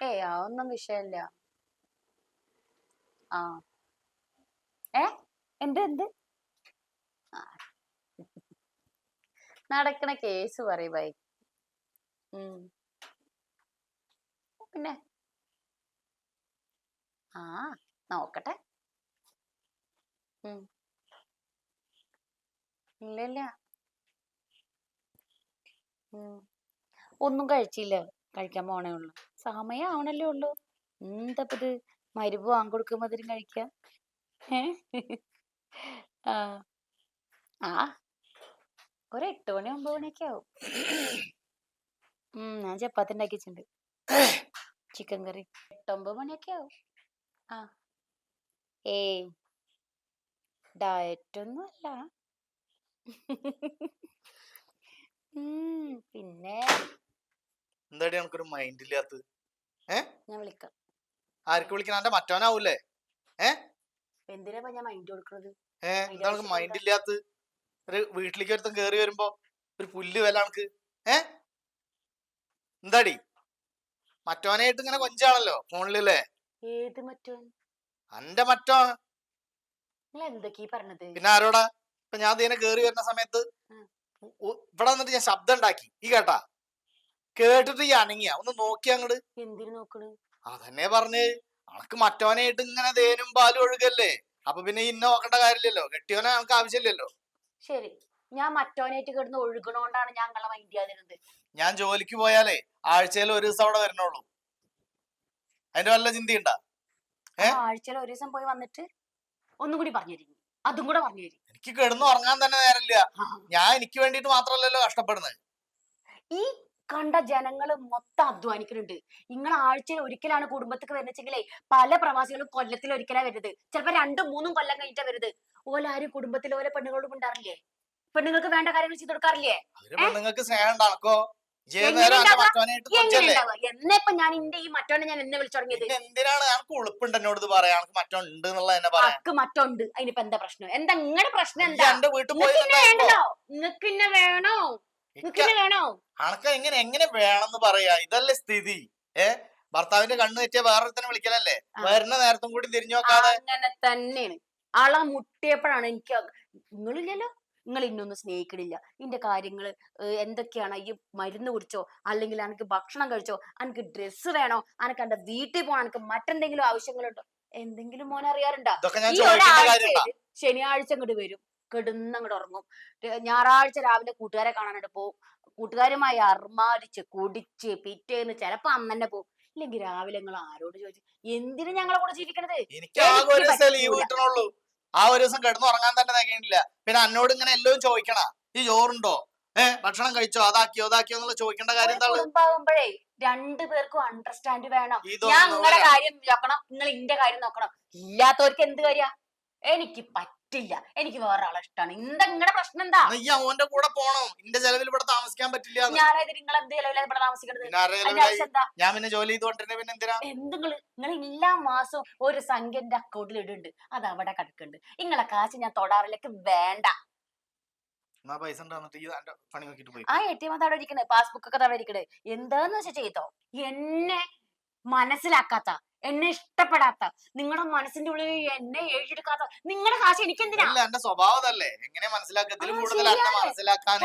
ഏയ് അതൊന്നും വിഷയല്ല. ആ. ഏ? എന്ത് എന്ത്? നടക്കണ കേസ് പറയും ബൈ. പിന്നെ? ആ നോക്കട്ടെ. ഉം. ഇല്ല ഇല്ല. ഒന്നും കഴിച്ചില്ല. കഴിക്കാൻ പോണേ ഉള്ളൂ. സമയം ആവണല്ലേ ഉള്ളൂ. എന്തപ്പത്? മരുവ് വാങ്ങിക്കൊടുക്കുമ്പോ അതിനും കഴിക്കാം? ഏ? ആ. ഒരു എട്ട് മണി ഒമ്പത് മണിയൊക്കെ ആവും. ഞാൻ ചപ്പാത്തി ഉണ്ടാക്കിച്ചിട്ടുണ്ട് ചിക്കൻ കറി. എട്ടൊമ്പത് മണിയൊക്കെ ആവും. ആ. ഏ. ഡയറ്റ് ഒന്നും ഉം, പിന്നെ എന്താടി നമുക്കൊരു മൈൻഡ് ഇല്ലാത്തത്? ഞാൻ വിളിക്കാം. ആർക്ക് വിളിക്കണം എന്റെ മറ്റവനാവൂലേ എന്തിനാ ഇപ്പൊ ഞാൻ മൈൻഡ് കൊടുക്കുന്നത് ഏ? മൈൻഡ് ഇല്ലാത്ത ഒരു വീട്ടിലേക്ക് ഒരുത്തം കേറി വരുമ്പോ ഒരു പുല്ല് വില ആൾക്ക് ഏ? എന്താടി? മറ്റവനായിട്ട് ഇങ്ങനെ കൊഞ്ചാണല്ലോ ഫോണിലല്ലേ? ഏത് മറ്റോ അന്റെ മറ്റോ നിങ്ങൾ എന്തൊക്കെയാ പിന്നെ ആരോടാ? ഇപ്പൊ ഞാൻ ഇതിനെ കേറി വരുന്ന സമയത്ത് ഇവിടെ വന്നിട്ട് ഞാൻ ശബ്ദം ഉണ്ടാക്കി. ഈ കേട്ടാ? കേട്ടിട്ട് ഈ അനങ്ങിയ. ഒന്ന് നോക്കി അങ്ങട്. എന്തിനു നോക്കണ്? അതന്നെ പറഞ്ഞ്. അനക്ക് മറ്റവനായിട്ട് ഇങ്ങനെ തേനും പാലും ഒഴുകല്ലേ? അപ്പൊ പിന്നെ ഇന്ന നോക്കേണ്ട കാര്യമില്ലല്ലോ. കെട്ടിയവനെ നമുക്ക് ആവശ്യമില്ലല്ലോ. ശരി. ഞാൻ മറ്റോനായിട്ട് കിടന്ന് ഒഴുകണോണ്ടാണ് ഞാൻ നിങ്ങളെ മൈൻഡ് ചെയ്യാതിരുന്നത്. ഞാൻ ജോലിക്ക് പോയാലേ ആഴ്ചയിൽ ഒരു ദിവസം അവിടെ വരണുള്ളൂ അതിന്റെ വല്ല ചിന്തയുണ്ടാ? ആഴ്ചയിൽ ഒരു ദിവസം പോയി വന്നിട്ട് ഒന്നും കൂടി പറഞ്ഞു തരും. അതും കൂടെ പറഞ്ഞു തരും. എനിക്ക് കിടന്നു ഉറങ്ങാൻ തന്നെ നേരമില്ല. ഞാൻ എനിക്ക് വേണ്ടിട്ട് മാത്രല്ലല്ലോ കഷ്ടപ്പെടുന്നത്. ഈ കണ്ട ജനങ്ങൾ മൊത്തം അധ്വാനിക്കുന്നുണ്ട്. നിങ്ങൾ ആഴ്ചയിൽ ഒരിക്കലാണ് കുടുംബത്തേക്ക് വരുന്നെച്ചെങ്കിലേ പല പ്രവാസികളും കൊല്ലത്തിൽ ഒരിക്കലാ വരുന്നത്. ചിലപ്പോ രണ്ടും മൂന്നും കൊല്ലം കഴിഞ്ഞിട്ടാ വരുന്നത്. ഓലാരും കുടുംബത്തിൽ ഓരോ പെണ്ണുങ്ങളോട് ഉണ്ടാറില്ലേ പെണ്ണുങ്ങൾക്ക് വേണ്ട കാര്യങ്ങൾ ചെയ്ത് കൊടുക്കാറില്ലേ? എന്നെപ്പ ഞാൻ എന്റെ ഈ മറ്റോനെ ഞാൻ എന്നെ വിളിച്ചു തുടങ്ങിയത്. എന്തിനാണ് ഉളുപ്പുണ്ട് എന്നോട് അക്ക് മറ്റോണ്ട് അതിനിപ്പോ എന്താ പ്രശ്നം? എന്താ നിങ്ങളുടെ പ്രശ്നം എന്താ? നിങ്ങക്ക് ഇന്നെ നിങ്ങക്ക് ഇന്നെ വേണോ? വേണോ? അണക്ക എങ്ങനെ എങ്ങനെ വേണമെന്ന് പറയാ. ഇതല്ലേ സ്ഥിതി. ഏ? ഭർത്താവിന്റെ കണ്ണ് തെറ്റിയ വേറൊരുത്തനെ വിളിക്കലല്ലേ. വരുന്ന നേരത്തും കൂടി തിരിഞ്ഞു നോക്കാതെ. അങ്ങനെ തന്നെയാണ്. ആളെ മുട്ടിയപ്പോഴാണ് എനിക്ക് നിങ്ങളില്ലല്ലോ? നിങ്ങൾ ഇന്നൊന്നും സ്നേഹിക്കണില്ല. ഇന്റെ കാര്യങ്ങൾ എന്തൊക്കെയാണ്? ഈ മരുന്ന് കുടിച്ചോ? അല്ലെങ്കിൽ എനിക്ക് ഭക്ഷണം കഴിച്ചോ? എനിക്ക് ഡ്രസ്സ് വേണോ? എനിക്ക് എന്റെ വീട്ടിൽ പോകണം എനിക്ക് മറ്റെന്തെങ്കിലും ആവശ്യങ്ങളുണ്ടോ? എന്തെങ്കിലും മോനെ അറിയാറുണ്ടോ ഈ ശനിയാഴ്ച അങ്ങോട്ട് വരും. കിടന്ന് അങ്ങോട്ട് ഉറങ്ങും ഞായറാഴ്ച രാവിലെ കൂട്ടുകാരെ കാണാനായിട്ട് പോകും കൂട്ടുകാരുമായി അർമാദിച്ച് കുടിച്ച് പിറ്റേന്ന് ചിലപ്പോ അന്ന് പോവും. ഇല്ലെങ്കിൽ രാവിലെ നിങ്ങൾ ആരോട് ചോദിച്ചു എന്തിനു ഞങ്ങളെ കൂടെ ജീവിക്കണത്? എനിക്ക് ആ ഒരു ദിവസം കിടന്നുറങ്ങാൻ തന്നെ തികയണില്ല പിന്നെ അന്നോട് ഇങ്ങനെ എല്ലാം ചോദിക്കണ ഈ ചോറുണ്ടോ? ഏഹ് ഭക്ഷണം കഴിച്ചോ? അതാക്കിയോ? അതാക്കിയോ എന്നുള്ള ചോദിക്കേണ്ട കാര്യം കുടുംബാകുമ്പോഴേ രണ്ടു പേർക്കും അണ്ടർസ്റ്റാൻഡ് വേണം. ഞാൻ നിങ്ങളുടെ കാര്യം നോക്കണം. നിങ്ങൾ ഇന്റെ കാര്യം നോക്കണം. ഇല്ലാത്തവർക്ക് എന്ത് കാര്യ? എനിക്ക് പറ്റില്ല. എനിക്ക് വേറെ ആളെ ഇഷ്ടമാണ് എന്താ നിങ്ങളുടെ പ്രശ്നം എന്താ? ഓന്റെ കൂടെ പോണം. ഇന്റെ ചെലവിൽ ഇവിടെ താമസിക്കാൻ പറ്റില്ല ഞാനായത് നിങ്ങൾ എന്ത് ചെലവില്ല ഇവിടെ എന്താ? ഞാൻ പിന്നെ ജോലി ചെയ്തോണ്ടിരുന്ന പിന്നെ എന്തിനാ? എന്തെങ്കിലും നിങ്ങൾ എല്ലാ മാസവും ഒരു സംഖ്യ എന്റെ അക്കൗണ്ടിൽ ഇടുന്നുണ്ട്. അത് അവിടെ കിടക്കുന്നുണ്ട്. നിങ്ങളെ കാശ് ഞാൻ തൊടാറിലേക്ക് വേണ്ട. പൈസ ആ എ ടി എം അവിടെ ഇരിക്കണേ. പാസ്ബുക്ക് ഒക്കെ ഇരിക്കണേ. എന്താന്ന് വെച്ചാ ചെയ്തോ? എന്നെ മനസ്സിലാക്കാത്ത എന്നെ ഇഷ്ടപ്പെടാത്ത നിങ്ങളുടെ മനസ്സിന്റെ ഉള്ളിൽ എന്നെ എഴുതിയെടുക്കാത്ത നിങ്ങളുടെ കാശ് എനിക്ക് എന്തിനാ എന്റെ സ്വഭാവം എങ്ങനെ.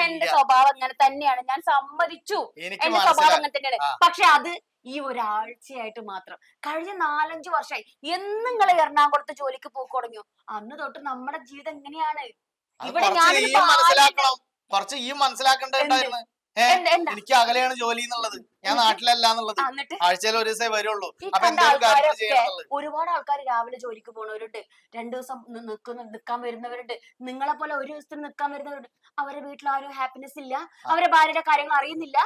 എന്റെ അങ്ങനെ തന്നെയാണ്. ഞാൻ സമ്മതിച്ചു. എന്റെ സ്വഭാവം അങ്ങനെ തന്നെയാണ്. പക്ഷെ അത് ഈ ഒരാഴ്ചയായിട്ട് മാത്രം. കഴിഞ്ഞ നാലഞ്ചു വർഷമായി എന്ന് നിങ്ങൾ എറണാകുളത്ത് ജോലിക്ക് പോക്ക് തുടങ്ങിയോ? അന്ന് തൊട്ട് നമ്മുടെ ജീവിതം എങ്ങനെയാണ്? ഇവിടെ മനസ്സിലാക്കണം. കുറച്ച് ഈ മനസ്സിലാക്കണ്ടായിരുന്നു എനിക്ക് അകലെയാണ് ജോലി എന്നുള്ളത്. ഞാൻ? നാട്ടിലല്ല എന്നുള്ളത്. ആഴ്ചയിൽ ഒരു ദിവസമേ വരുള്ളൂ. അപ്പൊ ഒരുപാട് ആൾക്കാർ രാവിലെ ജോലിക്ക് പോണവരുണ്ട്. രണ്ടു ദിവസം നിൽക്കുന്നു നിൽക്കാൻ വരുന്നവരുണ്ട്. നിങ്ങളെ പോലെ ഒരു ദിവസത്തിന് നിൽക്കാൻ വരുന്നവരുണ്ട്. അവരെ വീട്ടിൽ ആരും ഹാപ്പിനെസ് ഇല്ല. അവരെ ഭാര്യയുടെ കാര്യങ്ങൾ അറിയുന്നില്ല.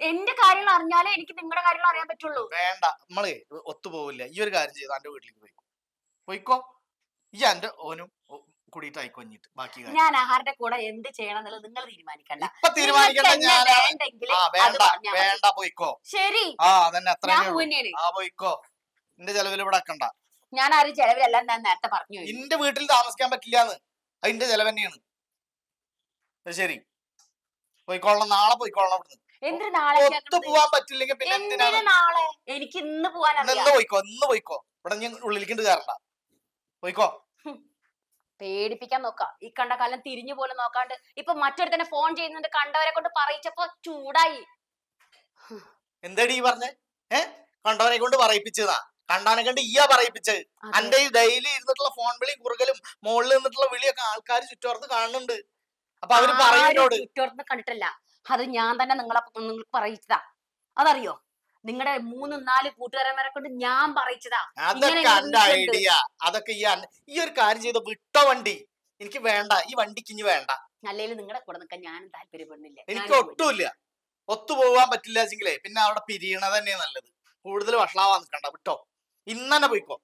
എന്റെ കാര്യങ്ങൾ അറിഞ്ഞാലേ എനിക്ക് നിങ്ങളുടെ കാര്യങ്ങൾ അറിയാൻ പറ്റുള്ളൂ. വേണ്ട. നമ്മൾ ഒത്തുപോകില്ല ഈ ഒരു കാര്യം ചെയ്തു എന്റെ വീട്ടിലേക്ക് പോയിക്കോ പോയിക്കോ. ഈ എന്റെ ഓനും കൂടിയിട്ട് ആയിക്കൊഞ്ഞിട്ട് ബാക്കി കാര്യം. ഞാൻ ആഹാറിന്റെ കൂടെ എന്ത് ചെയ്യണം എന്നുള്ളത് നിങ്ങൾ തീരുമാനിക്കണ്ട. ഇപ്പൊ തീരുമാനിക്കണ്ട നിങ്ങൾക്ക് എന്നെ വേണ്ടെങ്കിൽ ആ അത് വേണ്ട പറഞ്ഞാ മതി. വേണ്ട പോയിക്കോ. ശരി. ആ അതന്നെ അത്ര ഞാൻ മുന്നേണ് ആ പോയിക്കോ. എന്റെ ചെലവിൽ ഇവിടെ ആക്കണ്ട ഞാൻ ആരും ചെലവിലല്ല ഞാൻ നേരത്തെ പറഞ്ഞു കഴിഞ്ഞു. ഇന്റെ വീട്ടിൽ താമസിക്കാൻ പറ്റില്ലാന്ന്. അതിന്റെ ചെലവ് തന്നെയാണ്. അത് ശരി. പോയിക്കോളണം. നാളെ പോയിക്കോളണം ഇവിടുന്ന്. എന്തിനു നാളെ ഒത്തു പോവാൻ പറ്റില്ലെങ്കിൽ പിന്നെ എന്തിനാണ്? എന്തിനു നാളെ? എനിക്ക് ഇന്ന് പോവാൻ ഇന്ന് അറിയാം ഇന്ന് പോയിക്കോ ഇന്ന് പോയിക്കോ. ഇവിടെ ഞാൻ ഉള്ളിലേക്ക് കയറണ്ട പോയിക്കോ. പേടിപ്പിക്കാൻ നോക്ക. ഈ കണ്ട കാലം തിരിഞ്ഞു പോലും നോക്കാണ്ട് ഇപ്പൊ മറ്റൊരുത്തനെ ഫോൺ ചെയ്യുന്നുണ്ട് കണ്ടവരെ കൊണ്ട് പറയിച്ചപ്പോ ചൂടായി. എന്തടി ഈ പറഞ്ഞേ? ഏ? കണ്ടവനെ കൊണ്ട് പറയിപ്പിച്ചതാ. കണ്ടാനെ കണ്ട് ഈയാ പറയിപ്പിച്ചത്. അന്റെ ഈ ഡെയിലി ഇരുന്നിട്ടുള്ള ഫോൺ വിളി കുറുകലും മുകളിൽ നിന്നിട്ടുള്ള വിളിയൊക്കെ ആൾക്കാർ ചുറ്റോർത്ത് കാണുന്നുണ്ട്. അപ്പൊ അവർ പറയുന്നോട്? ചുറ്റോർത്ത് കണ്ടിട്ടില്ല. അത് ഞാൻ തന്നെ നിങ്ങളെ നിങ്ങൾക്ക് പറയിച്ചതാ. അതറിയോ? നിങ്ങളുടെ മൂന്ന് നാല് കൂട്ടുകാരന്മാരെ കൊണ്ട് ഞാൻ പറയിച്ചതാ. അതൊക്കെ ഐഡിയ അതൊക്കെ ഈ ഒരു കാര്യം ചെയ്ത വിട്ട വണ്ടി. എനിക്ക് വേണ്ട. ഈ വണ്ടിക്ക് ഇനി വേണ്ട. അല്ലെങ്കിൽ നിങ്ങളുടെ കൂടെ നിൽക്കാൻ ഞാനും താല്പര്യപ്പെടുന്നില്ല. എനിക്ക് ഒട്ടുമില്ല. ഒത്തു പോവാൻ പറ്റില്ല വെച്ചെങ്കിലേ പിന്നെ അവിടെ പിരിയണ തന്നെയാ നല്ലത്. കൂടുതൽ വഷളാവാൻ നിൽക്കണ്ട വിട്ടോ? ഇന്നെ പോയിക്കോ.